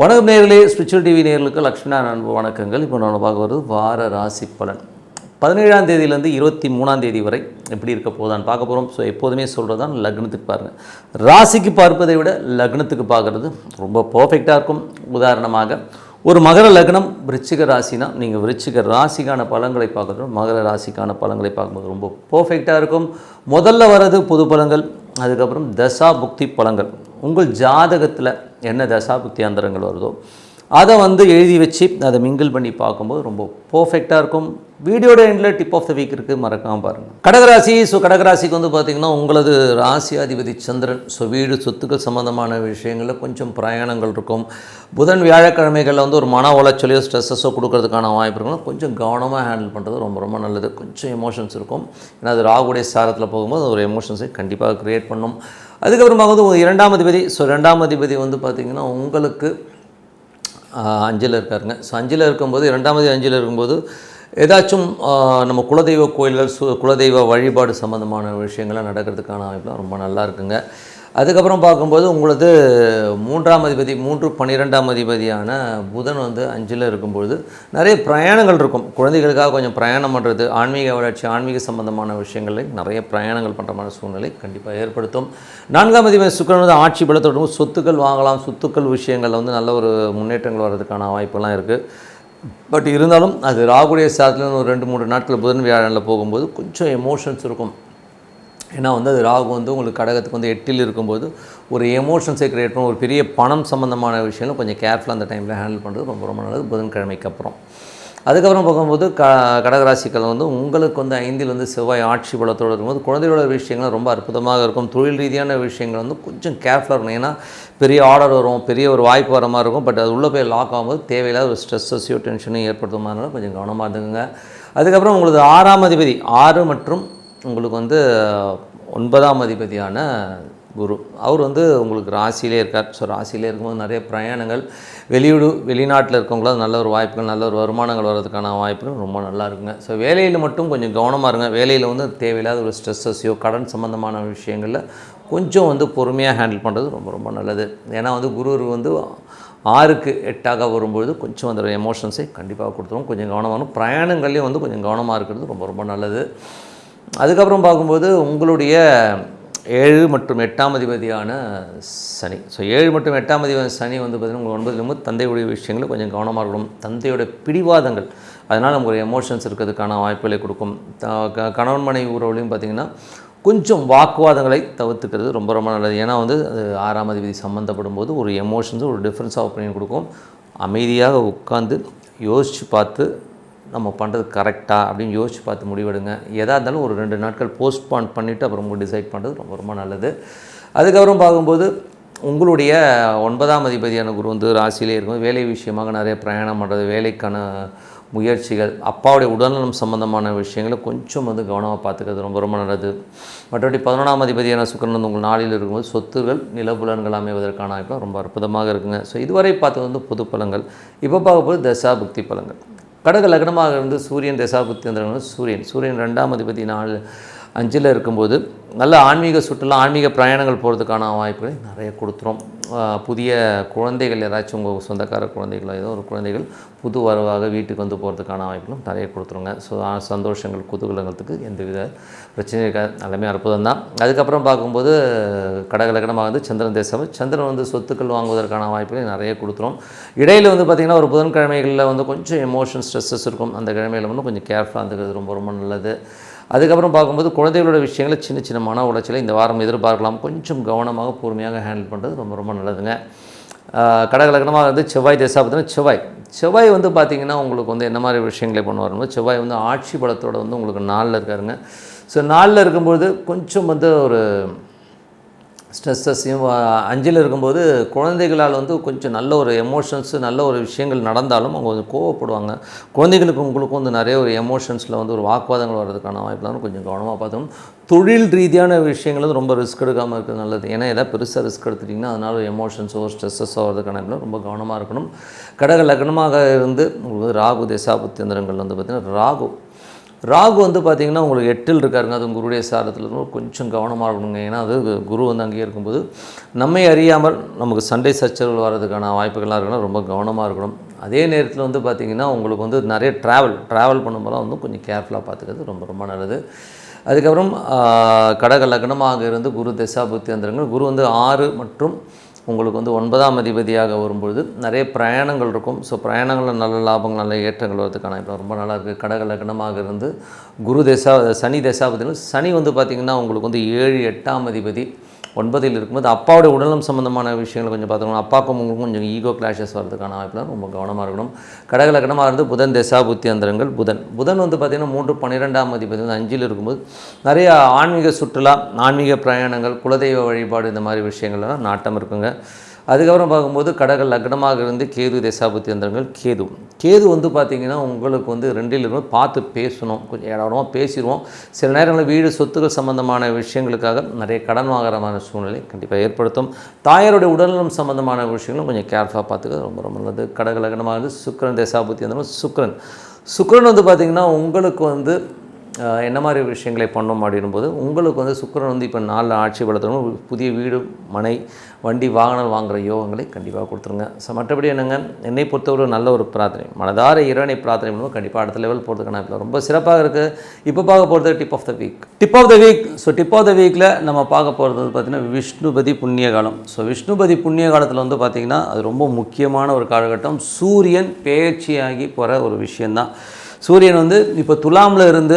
வணக்கம் நேர்களே spiritual TV நேர்களுக்கு லக்ஷ்மணா அன்பு வணக்கங்கள். இப்போ நான் பார்க்க வருது வார ராசி பலன். பதினேழாம் தேதியிலேருந்து இருபத்தி மூணாம் தேதி வரை எப்படி இருக்க போதான் பார்க்க போகிறோம் ஸோ எப்போதுமே சொல்கிறது தான் லக்னத்துக்கு பாருங்கள் ராசிக்கு பார்ப்பதை விட லக்னத்துக்கு பார்க்குறது ரொம்ப பர்ஃபெக்டாக இருக்கும். உதாரணமாக ஒரு மகர லக்னம் விருச்சிக ராசினா நீங்கள் விருச்சிக ராசிக்கான பலன்களை பார்க்குறோம் மகர ராசிக்கான பலன்களை பார்க்கும்போது ரொம்ப பர்ஃபெக்டாக இருக்கும். முதல்ல வர்றது பொது பலன்கள் அதுக்கப்புறம் தசா புக்தி பலன்கள். உங்கள் ஜாதகத்தில் என்ன தசா புக்தி அந்தரங்கள் வருதோ அதை வந்து எழுதி வச்சு அதை மிங்கிள் பண்ணி பார்க்கும்போது ரொம்ப பர்ஃபெக்டாக இருக்கும். வீடியோட எண்டில் டிப் ஆஃப் த வீக் இருக்குது மறக்காமல் பாருங்கள் கடகராசி ஸோ கடகராசிக்கு வந்து பார்த்திங்கன்னா உங்களது ராசியாதிபதி சந்திரன் ஸோ வீடு சொத்துக்கள் சம்மந்தமான விஷயங்களில் கொஞ்சம் பிரயாணங்கள் இருக்கும். புதன் வியாழக்கிழமைகளில் வந்து ஒரு மன உளைச்சலையோ ஸ்ட்ரெஸ்ஸஸோ கொடுக்கறதுக்கான வாய்ப்பு இருக்கும் கொஞ்சம் கவனமாக ஹேண்டில் பண்ணுறது ரொம்ப ரொம்ப நல்லது. கொஞ்சம் எமோஷன்ஸ் இருக்கும். ஏன்னா அது ராகுடைய சாரத்தில் போகும்போது ஒரு எமோஷன்ஸை கண்டிப்பாக க்ரியேட் பண்ணும். அதுக்கப்புறமா வந்து இரண்டாம் அதிபதி ஸோ ரெண்டாம் அதிபதி வந்து பார்த்திங்கன்னா உங்களுக்கு அஞ்சில் இருக்காருங்க. ஸோ அஞ்சில் இருக்கும்போது இரண்டாவது அஞ்சில் இருக்கும்போது ஏதாச்சும் நம்ம குலதெய்வ கோயில்கள் சு குலதெய்வ வழிபாடு சம்மந்தமான விஷயங்கள்லாம் நடக்கிறதுக்கான வாய்ப்புலாம் ரொம்ப நல்லா இருக்குங்க. அதுக்கப்புறம் பார்க்கும்போது உங்களது மூன்றாம் அதிபதி மூன்று பன்னிரெண்டாம் அதிபதியான புதன் வந்து அஞ்சில் இருக்கும்பொழுது நிறைய பிரயாணங்கள் இருக்கும். குழந்தைகளுக்காக கொஞ்சம் பிரயாணம் பண்ணுறது ஆன்மீக வளர்ச்சி ஆன்மீக சம்பந்தமான விஷயங்களில் நிறைய பிரயாணங்கள் பண்ணுற சூழ்நிலை கண்டிப்பாக ஏற்படுத்தும். நான்காம் அதிபதி சுக்கரன் வந்து ஆட்சி பலத்தோடும் சொத்துக்கள் வாங்கலாம் சொத்துக்கள் விஷயங்களில் வந்து நல்ல ஒரு முன்னேற்றங்கள் வர்றதுக்கான வாய்ப்பெல்லாம் இருக்குது பட் இருந்தாலும் அது ராகுடைய சாதத்தில் ஒரு ரெண்டு மூணு நாட்கள் புதன் வியாழனில் போகும்போது கொஞ்சம் எமோஷன்ஸ் இருக்கும். ஏன்னா வந்து அது ராகு வந்து உங்களுக்கு கடகத்துக்கு வந்து எட்டில் இருக்கும்போது ஒரு எமோஷன்ஸை கிரியேட் பண்ணும் ஒரு பெரிய பணம் சம்மந்தமான விஷயங்களும் கொஞ்சம் கேர்ஃபுல்லாக அந்த டைமில் ஹேண்டில் பண்ணுறது ரொம்ப ரொம்ப நல்லது. புதன்கிழமைக்கு அப்புறம். அதுக்கப்புறம் பார்க்கும்போது க கடகராசிக்கள் வந்து உங்களுக்கு வந்து ஐந்தில் வந்து செவ்வாய் ஆட்சி பலத்தோடு இருக்கும்போது குழந்தையோட விஷயங்கள் ரொம்ப அற்புதமாக இருக்கும். தொழில் ரீதியான விஷயங்கள் வந்து கொஞ்சம் கேர்ஃபுல்லாக இருக்கணும். ஏன்னா பெரிய ஆர்டர் வரும் பெரிய ஒரு வாய்ப்பு வர மாதிரி இருக்கும். பட் அது உள்ளே போய் லாக் ஆகும்போது தேவையில்லாத ஒரு ஸ்ட்ரெஸ்ஸஸையோ டென்ஷனையும் ஏற்படுத்துமானால கொஞ்சம் கவனமாக இருந்துங்க அதுக்கப்புறம் உங்களுக்கு ஆறாம் அதிபதி ஆறு மற்றும் உங்களுக்கு வந்து ஒன்பதாம் அதிபதியான குரு. அவர் வந்து உங்களுக்கு ராசியிலே இருக்கார். ஸோ ராசியிலே இருக்கும்போது நிறைய பிரயாணங்கள். வெளியூடு வெளிநாட்டில் இருக்கவங்களாம் நல்ல ஒரு வாய்ப்புகள் நல்ல ஒரு வருமானங்கள் வர்றதுக்கான வாய்ப்புகள் ரொம்ப நல்லா இருக்குங்க. ஸோ வேலையில் மட்டும் கொஞ்சம் கவனமாக இருங்க. வேலையில் வந்து தேவையில்லாத ஒரு ஸ்ட்ரெஸ்ஸஸையோ கடன் சம்மந்தமான விஷயங்களில் கொஞ்சம் வந்து பொறுமையாக ஹேண்டில் பண்ணுறது ரொம்ப ரொம்ப நல்லது. ஏன்னா வந்து குரு வந்து ஆறுக்கு எட்டாக வரும்பொழுது கொஞ்சம் அந்த எமோஷன்ஸை கண்டிப்பாக கொடுத்துரும். கொஞ்சம் கவனமாக பிரயாணங்கள்லேயும் வந்து கொஞ்சம் கவனமாக இருக்கிறது ரொம்ப ரொம்ப நல்லது. அதுக்கப்புறம் பார்க்கும்போது உங்களுடைய ஏழு மற்றும் எட்டாம் அதிபதியான சனி. ஸோ ஏழு மற்றும் எட்டாம் அதிபதி சனி வந்து பார்த்திங்கன்னா உங்கள் ஒன்பதுலேருந்து தந்தையுடைய விஷயங்களை கொஞ்சம் கவனமாக இருக்கணும். தந்தையோட பிடிவாதங்கள். அதனால் நமக்கு எமோஷன்ஸ் இருக்கிறதுக்கான வாய்ப்புகளை கொடுக்கும். க- கணவன் மனைவி உறவுலையும் பார்த்திங்கன்னா கொஞ்சம் வாக்குவாதங்களை தவிர்த்துக்கிறது ரொம்ப ரொம்ப நல்லது. ஏன்னா வந்து அது ஆறாம் அதிபதி சம்மந்தப்படும் போது ஒரு எமோஷன்ஸும் ஒரு டிஃப்ரென்ஸ் ஆஃப் ஒப்பீனியன் கொடுக்கும். அமைதியாக உட்காந்து யோசித்து பார்த்து நம்ம பண்ணுறது கரெக்டாக அப்படின்னு யோசித்து பார்த்து முடிவெடுங்க. எதாக இருந்தாலும் ஒரு ரெண்டு நாட்கள் போஸ்ட்பான் பண்ணிவிட்டு அப்புறம் டிசைட் பண்ணுறது ரொம்ப ரொம்ப நல்லது. அதுக்கப்புறம் பார்க்கும்போது உங்களுடைய ஒன்பதாம் அதிபதியான குரு வந்து ராசியிலே இருக்கும். வேலை விஷயமாக நிறைய பிரயாணம் பண்ணுறது வேலைக்கான முயற்சிகள் அப்பாவுடைய உடல்நலம் சம்பந்தமான விஷயங்களை கொஞ்சம் வந்து கவனமாக பார்த்துக்கிறது ரொம்ப ரொம்ப நல்லது. மற்றபடி பதினொன்றாம் அதிபதியான சுக்கரன் வந்து உங்கள் நாளில் இருக்கும்போது சொத்துகள் நிலப்புலன்கள் அமைவதற்கான வாய்ப்புலாம் ரொம்ப அற்புதமாக இருக்குங்க. ஸோ இதுவரை பார்த்தது வந்து பொது பழங்கள் இப்போ பார்க்க போது தசா புக்தி பழங்கள் கடக லக்னமாக இருந்து சூரியன் தசாபுத்தி சூரியன். சூரியன் ரெண்டாம் அதிபதி நாள் அஞ்சில் இருக்கும்போது நல்ல ஆன்மீக சுற்றுலா ஆன்மீக பிரயாணங்கள் போகிறதுக்கான வாய்ப்புகளை நிறைய கொடுத்துரும். புதிய குழந்தைகள் ஏதாச்சும் உங்கள் சொந்தக்கார குழந்தைகளோ ஏதோ ஒரு குழந்தைகள் புது வரவாக வீட்டுக்கு வந்து போகிறதுக்கான வாய்ப்புகளும் நிறைய கொடுத்துருங்க. ஸோ சந்தோஷங்கள் குதூகலங்களுக்கு எந்தவித பிரச்சனையும் இருக்காது. எல்லாமே அற்புதம் தான். அதுக்கப்புறம் பார்க்கும்போது கடகலக்கடமாக வந்து சந்திரன் தேசம். சந்திரன் வந்து சொத்துக்கள் வாங்குவதற்கான வாய்ப்புகளை நிறைய கொடுத்துரும். இடையில் வந்து பார்த்திங்கன்னா ஒரு புதன்கிழமைகளில் வந்து கொஞ்சம் எமோஷன் ஸ்ட்ரெஸ்ஸஸ் இருக்கும். அந்த கிழமையில் வந்து கொஞ்சம் கேர்ஃபுல்லாக இருந்துக்கிறது ரொம்ப ரொம்ப நல்லது. அதுக்கப்புறம் பார்க்கும்போது குழந்தைகளோட விஷயங்களை சின்ன சின்ன மன உளைச்சலை இந்த வாரம் எதிர்பார்க்கலாம். கொஞ்சம் கவனமாக பொறுமையாக ஹேண்டில் பண்ணுறது ரொம்ப ரொம்ப நல்லதுங்க. கடகலக்கணமாக வந்து செவ்வாய் திசா பார்த்தீங்கன்னா செவ்வாய். செவ்வாய் வந்து பார்த்திங்கன்னா உங்களுக்கு வந்து என்ன மாதிரி விஷயங்களை பண்ணுவாருன்னு செவ்வாய் வந்து ஆட்சி பலத்தோட வந்து உங்களுக்கு நாளில் இருக்காருங்க. ஸோ நாளில் இருக்கும்போது கொஞ்சம் வந்து ஒரு ஸ்ட்ரெஸ்ஸஸையும் அஞ்சில் இருக்கும்போது குழந்தைகளால் வந்து கொஞ்சம் நல்ல ஒரு எமோஷன்ஸ் நல்ல ஒரு விஷயங்கள் நடந்தாலும் அவங்க கொஞ்சம் கோவப்படுவாங்க. குழந்தைகளுக்கு உங்களுக்கும் வந்து நிறைய ஒரு எமோஷன்ஸில் வந்து ஒரு வாக்குவாதங்கள் வர்றதுக்கான வாய்ப்புலாம் கொஞ்சம் கவனமாக பார்த்தோம் தொழில் ரீதியான விஷயங்கள் வந்து ரொம்ப ரிஸ்க் எடுக்காமல் இருக்கிறது நல்லது. ஏன்னா எதாவது பெருசாக ரிஸ்க் எடுத்துட்டிங்கன்னா அதனால் எமோஷன்ஸோ ஸ்ட்ரெஸ்ஸஸோ வரதுக்கான ரொம்ப கவனமாக இருக்கணும். கடக லக்னமாக இருந்து ராகு தசாபுத்தியந்திரங்கள் வந்து பார்த்திங்கன்னா ராகு ராகு வந்து பார்த்திங்கன்னா உங்களுக்கு எட்டில் இருக்காருங்க. அது குருடைய சாரத்தில் கொஞ்சம் கவனமாக இருக்கணுங்க. ஏன்னா அது குரு வந்து அங்கேயே இருக்கும்போது நம்மை அறியாமல் நமக்கு சண்டை சச்சரவுகள் வர்றதுக்கான வாய்ப்புகள்லாம் இருக்கணும் ரொம்ப கவனமாக இருக்கணும். அதே நேரத்தில் வந்து பார்த்திங்கன்னா உங்களுக்கு வந்து நிறைய ட்ராவல் ட்ராவல் பண்ணும்போது வந்து கொஞ்சம் கேர்ஃபுல்லாக பார்த்துக்கிறது ரொம்ப ரொம்ப நல்லது. அதுக்கப்புறம் கடக லக்னமாக இருந்து குரு தசாபுத்தி வந்துருங்க குரு வந்து ஆறு மற்றும் உங்களுக்கு வந்து ஒன்பதாம் அதிபதியாக வரும்பொழுது நிறைய பிரயாணங்கள் இருக்கும். ஸோ பிரயாணங்களில் நல்ல லாபங்கள் நல்ல ஏற்றங்கள் வரதுக்கான இப்போ ரொம்ப நல்லா இருக்குது கடக லக்னமாக இருந்து குரு தசா சனி தசாபதியில் சனி வந்து பார்த்திங்கன்னா உங்களுக்கு வந்து ஏழு எட்டாம் அதிபதி. ஒன்பதில் இருக்கும்போது அப்பாவுடைய உடல்நலம் சம்மந்தமான விஷயங்களை கொஞ்சம் பார்த்துக்கணும். அப்பாவுக்கும் உங்களுக்கும் கொஞ்சம் ஈகோ கிளாஷஸ் வரதுக்கான வாய்ப்புலாம் ரொம்ப கவனமாக இருக்கணும். கடகலக்கணமாக இருந்து புதன் தசா புத்தி அந்தரங்கள் புதன். புதன் வந்து பார்த்திங்கன்னா மூன்று பன்னிரெண்டாம் அதிபதி வந்து அஞ்சில் இருக்கும்போது நிறைய ஆன்மீக சுற்றுலா ஆன்மீக பிரயாணங்கள் குலதெய்வ வழிபாடு இந்த மாதிரி விஷயங்கள்லாம் நாட்டம் இருக்குங்க. அதுக்கப்புறம் பார்க்கும்போது கடக லக்னமாக இருந்து கேது தேசாபுத்தி அந்தரங்கள் கேது. கேது வந்து பார்த்திங்கன்னா உங்களுக்கு வந்து ரெண்டில் பார்த்து பேசணும். கொஞ்சம் இடமா பேசிடுவோம். சில நேரங்களில் வீடு சொத்துக்கள் சம்பந்தமான விஷயங்களுக்காக நிறைய கடன் வாங்குறமான சூழ்நிலை கண்டிப்பாக ஏற்படுத்தும். தாயாருடைய உடல்நலம் சம்பந்தமான விஷயங்களும் கொஞ்சம் கேர்ஃபுல்லாக பார்த்துக்க ரொம்ப ரொம்ப நல்லது. கடக லக்னமாக இருந்து சுக்கரன் தேசாபுத்தி அந்தரம் சுக்கரன். சுக்கரன் வந்து பார்த்திங்கன்னா உங்களுக்கு வந்து என்ன மாதிரி விஷயங்களை பண்ணோம் அப்படின்போது உங்களுக்கு வந்து சுக்கிரன் வந்து இப்போ நாளில் ஆட்சி வளர்த்தணும் புதிய வீடு மனை வண்டி வாகனம் வாங்குகிற யோகங்களை கண்டிப்பாக கொடுத்துருங்க. ஸோ மற்றபடி என்னங்க? என்னை பொறுத்தவரை நல்ல ஒரு பிரார்த்தனை. மனதார இறைவனை பிரார்த்தனை பண்ணுவோம் கண்டிப்பாக அடுத்த லெவல் போகிறதுக்கான ரொம்ப சிறப்பாக இருக்குது இப்போ பார்க்க போகிறது tip of the week tip of the week so tip of the வீக்கில் நம்ம பார்க்க போகிறது வந்து பார்த்திங்கன்னா விஷ்ணுபதி புண்ணிய காலம். ஸோ விஷ்ணுபதி புண்ணிய காலத்தில் வந்து பார்த்திங்கன்னா அது ரொம்ப முக்கியமான ஒரு காலகட்டம். சூரியன் பேச்சியாகி போகிற ஒரு விஷயந்தான் சூரியன் வந்து இப்போ துலாமில் இருந்து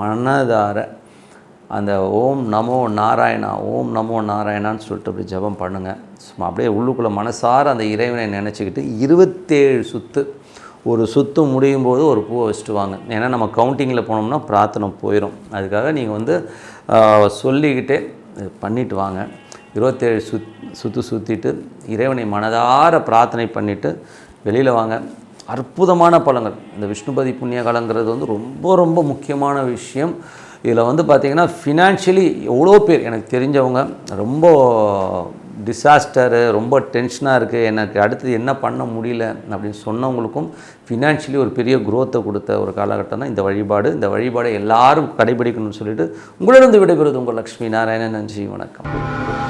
மனதார அந்த ஓம் நமோ நாராயணா ஓம் நமோ நாராயணான்னு சொல்லிட்டு அப்படி ஜெபம் பண்ணுங்கள் சும்மா அப்படியே உள்ளுக்குள்ளே மனசார அந்த இறைவனை நினச்சிக்கிட்டு இருபத்தேழு சுத்து ஒரு சுத்து முடியும் போது ஒரு பூவை வச்சுட்டு வாங்க. ஏன்னா நம்ம கவுண்டிங்கில் போனோம்னா பிரார்த்தனை போயிடும் அதுக்காக நீங்கள் வந்து சொல்லிக்கிட்டே பண்ணிட்டு வாங்க. இருபத்தேழு சுத் சுற்று சுற்றிட்டு இறைவனை மனதார பிரார்த்தனை பண்ணிவிட்டு வெளியில் வாங்க. அற்புதமான பலங்கள் இந்த விஷ்ணுபதி புண்ணிய காலங்கிறது வந்து ரொம்ப ரொம்ப முக்கியமான விஷயம். இதில் வந்து பார்த்திங்கன்னா ஃபினான்ஷியலி எவ்வளோ பேர் எனக்கு தெரிஞ்சவங்க ரொம்ப டிசாஸ்டரு ரொம்ப டென்ஷனாக இருக்குது எனக்கு அடுத்தது என்ன பண்ண முடியல அப்படின்னு சொன்னவங்களுக்கும் ஃபினான்ஷியலி ஒரு பெரிய குரோத்தை கொடுத்த ஒரு காலகட்டம் தான் இந்த வழிபாடு. இந்த வழிபாடை எல்லாரும் கடைபிடிக்கணும்னு சொல்லிட்டு உங்களிடம் விடைபெறுவது உங்கள் லக்ஷ்மி நாராயணன். நன்றி வணக்கம்.